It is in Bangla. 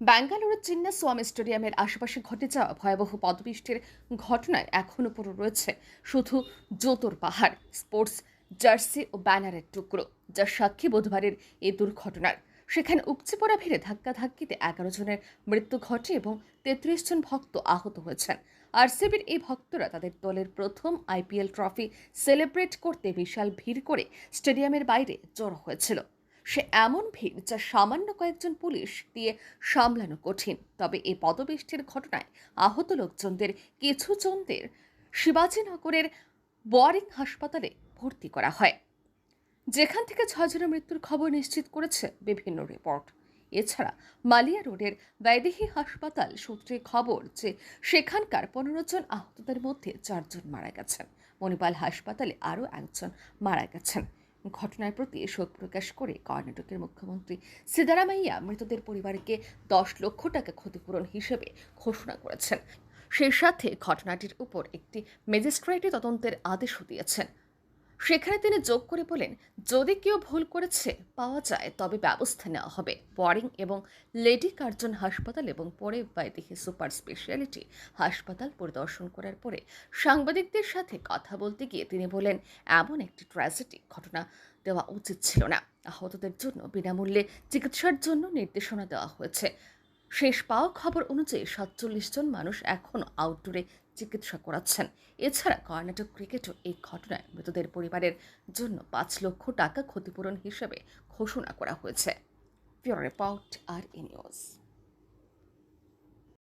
ব্যাঙ্গালুরুর চিন্নাস্বামী স্টেডিয়ামের আশেপাশে ঘটে যাওয়া ভয়াবহ পদবৃষ্টির ঘটনায় এখনও পুরো রয়েছে শুধু জোতর পাহাড়, স্পোর্টস, জার্সি ও ব্যানারের টুকরো যার সাক্ষী বুধবারের এই দুর্ঘটনার। সেখানে উপচে পড়া ভিড়ে ধাক্কাধাক্কিতে এগারো জনের মৃত্যু ঘটে এবং তেত্রিশ জন ভক্ত আহত হয়েছেন। আরসিবির এই ভক্তরা তাদের দলের প্রথম আইপিএল ট্রফি সেলিব্রেট করতে বিশাল ভিড় করে স্টেডিয়ামের বাইরে জড়ো হয়েছিল। সে এমন ভিড় যা সামান্য কয়েকজন পুলিশ দিয়ে সামলানো কঠিন। তবে এই পদবৃষ্টির ঘটনায় আহত লোকজনদের কিছু জনদের শিবাজীনগরের বোয়ারিং হাসপাতালে ভর্তি করা হয়। যেখান থেকে ছজনের মৃত্যুর খবর নিশ্চিত করেছে বিভিন্ন রিপোর্ট। এছাড়া মালিয়া রোডের বৈদেহী হাসপাতাল সূত্রে খবর যে সেখানকার পনেরো জন আহতদের মধ্যে চারজন মারা গেছেন। মণিপাল হাসপাতালে আরও একজন মারা গেছেন। ঘটনার প্রতি শোক প্রকাশ করে কর্ণাটকের মুখ্যমন্ত্রী সিদ্দারামাইয়া মৃতদের পরিবারকে দশ লক্ষ টাকা ক্ষতিপূরণ হিসেবে ঘোষণা করেছেন। সেই সাথে ঘটনাটির উপর একটি ম্যাজিস্ট্রেটই তদন্তের আদেশও দিয়েছেন। সেখানে তিনি যোগ করে বলেন, যদি কেউ ভুল করেছে, পাওয়া যায়, তবে ব্যবস্থা নেওয়া হবে। বোয়ারিং এবং লেডি কার্জন হাসপাতাল এবং পরে বৈদেহী সুপার স্পেশালিটি হাসপাতাল পরিদর্শন করার পরে সাংবাদিকদের সাথে কথা বলতে গিয়ে তিনি বলেন, এমন একটি ট্র্যাজেডি ঘটনা দেওয়া উচিত ছিল না। আহতদের জন্য বিনামূল্যে চিকিৎসার জন্য নির্দেশনা দেওয়া হয়েছে। শেষ পাওয়া খবর অনুযায়ী সাতচল্লিশ জন মানুষ এখনও আউটডোরে চিকিৎসা করাচ্ছেন। এছাড়া কর্ণাটক ক্রিকেটও এই ঘটনায় মৃতদের পরিবারের জন্য পাঁচ লক্ষ টাকা ক্ষতিপূরণ হিসেবে ঘোষণা করা হয়েছে। রিপোর্ট, আর নিউজ।